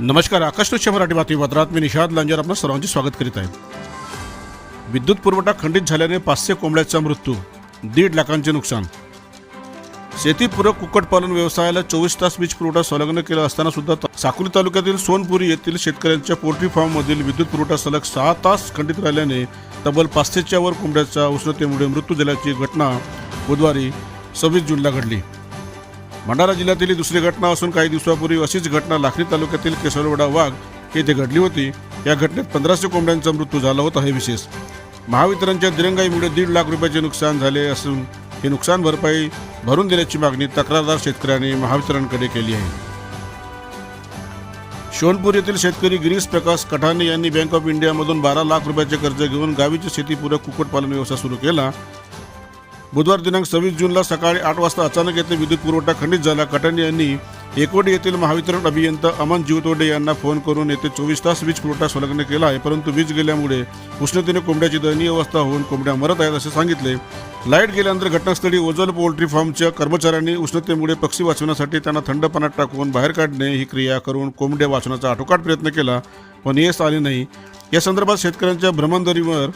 नमस्कार आकाश मराठी बातमीपत्रात मी निषाद लांजर आपलं सर्वांचे स्वागत करीत आहे. विद्युत पुरवठा खंडित झाल्याने पाचशे कोंबड्याचा मृत्यू दीड लाखांचे नुकसान. शेतीपूरक कुक्कुटपालन व्यवसायाला चोवीस तास वीज पुरवठा संलग्न केला असताना सुद्धा त- तालुक्यातील सोनपुरी येथील शेतकऱ्यांच्या पोल्ट्री फार्ममधील विद्युत पुरवठा सलग सहा तास खंडित राहिल्याने तब्बल पाचशेच्या वर कोंबड्याचा उष्णतेमुळे मृत्यू झाल्याची घटना बुधवारी सव्वीस जूनला घडली. भंडारा जिल्ह्यातील दुसरी घटना असून काही दिवसापूर्वी अशीच घटना लाखनी तालुक्यातील केसरवडा वाघ येथे घडली होती. या घटनेत पंधराशे कोंबड्यांचा मृत्यू झाला होता हे विशेष. महावितरणच्या दिरंगाईमुळे दीड लाख रुपयाचे नुकसान झाले असून हे नुकसान भरपाई भरून देण्याची मागणी तक्रारदार शेतकऱ्यांनी महावितरणकडे केली आहे. शोनपूर येथील शेतकरी गिरीश प्रकाश कठाणे यांनी बँक ऑफ इंडियामधून बारा लाख रुपयाचे कर्ज घेऊन गावीची शेतीपूरक कुक्कुटपालन व्यवसाय सुरू केला. बुधवार दिनांक सव्वीस जूनला सकाळी आठ वाजता अचानक येथे विद्युत पुरवठा खंडित झाला. कटाने यांनी एकोडी येथील महावितरण अभियंता अमन जीवतोडे यांना फोन करून येथे चोवीस तास वीज पुरवठा संलग्न केला आहे परंतु वीज गेल्यामुळे उष्णतेने कोंबड्याची दयनीय अवस्था होऊन कोंबड्या मरत आहेत असे सांगितले. लाइट गेल्यानंतर घटनास्थळी ओझल पोल्ट्री फार्मच्या कर्मचाऱ्यांनी उष्णतेमुळे पक्षी वाचवण्यासाठी त्यांना थंड पाण्यात टाकून बाहेर काढणे ही क्रिया करून कोंबड्या वाचवण्याचा आटोकाट प्रयत्न केला पण यश आले नाही. या संदर्भात शेतकऱ्यांच्या भ्रमणदरीवर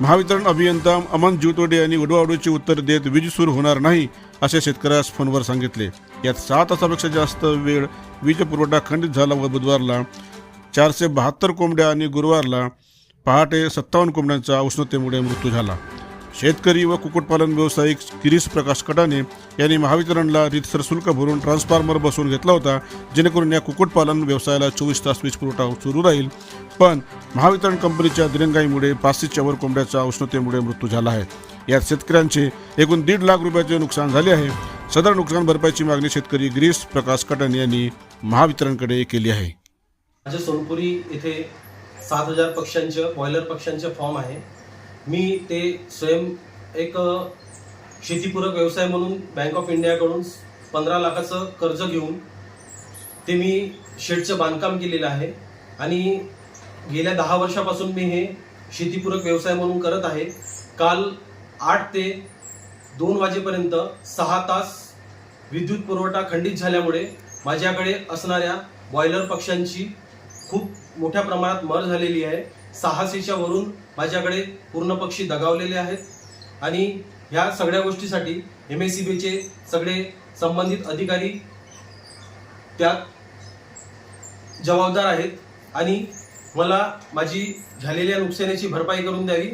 महावितरण अभियंता अमन जीवतोडे यांनी उडवाउडीची उत्तर देत वीज सुरू होणार नाही असे शेतकऱ्यास फोनवर सांगितले. यात सहा तासापेक्षा जास्त वेळ वीज पुरवठा खंडित झाला व बुधवारला चारशे बहात्तर कोंबड्या आणि गुरुवारला पहाटे सत्तावन्न कोंबड्यांचा उष्णतेमुळे मृत्यू झाला. शेतकरी व कुक्कुटपालन व्यावसायिक गिरीश प्रकाश कटाने यांनी महावितरणला रितसर शुल्क भरून ट्रान्सफॉर्मर बसवून घेतला होता जेणेकरून या कुक्कुटपालन व्यवसायाला चोवीस तास वीज पुरवठा सुरू राहील. पण महावितरण कंपनीच्या दिरंगाईमुळे पाचशेच्या वर कोंबड्याच्या उष्णतेमुळे मृत्यू झाला आहे. यात शेतकऱ्यांचे एकूण दीड लाख रुपयाचे नुकसान झाले आहे. सदर नुकसान भरपाईची मागणी शेतकरी गिरीश प्रकाश कटन यांनी महावितरणकडे केली आहे. माझ्या सोनपुरी येथे सात हजार पक्ष्यांचे बॉयलर पक्ष्यांचे फॉर्म आहे. मी ते स्वयं एक शेतीपूरक व्यवसाय म्हणून बँक ऑफ इंडियाकडून पंधरा लाखाचं कर्ज घेऊन ते मी शेडचं बांधकाम केलेलं आहे. आणि गेल्या दहा वर्षापासून मी हे शेतीपूरक व्यवसाय म्हणून करत आहे. काल आठ ते दोन वाजेपर्यंत सहा तास विद्युत पुरवठा खंडित झाल्यामुळे माझ्याकडे असणाऱ्या बॉयलर पक्ष्यांची खूप मोठ्या प्रमाणात मर झालेली आहे. सहाशेच्या वरून माझ्याकडे पूर्ण पक्षी दगावलेले आहेत. आणि ह्या सगळ्या गोष्टीसाठी एम एस सी बीचे सगळे संबंधित अधिकारी त्यात जबाबदार आहेत. आणि मला माझी झालेल्या नुकसानीची भरपाई करून द्यावी.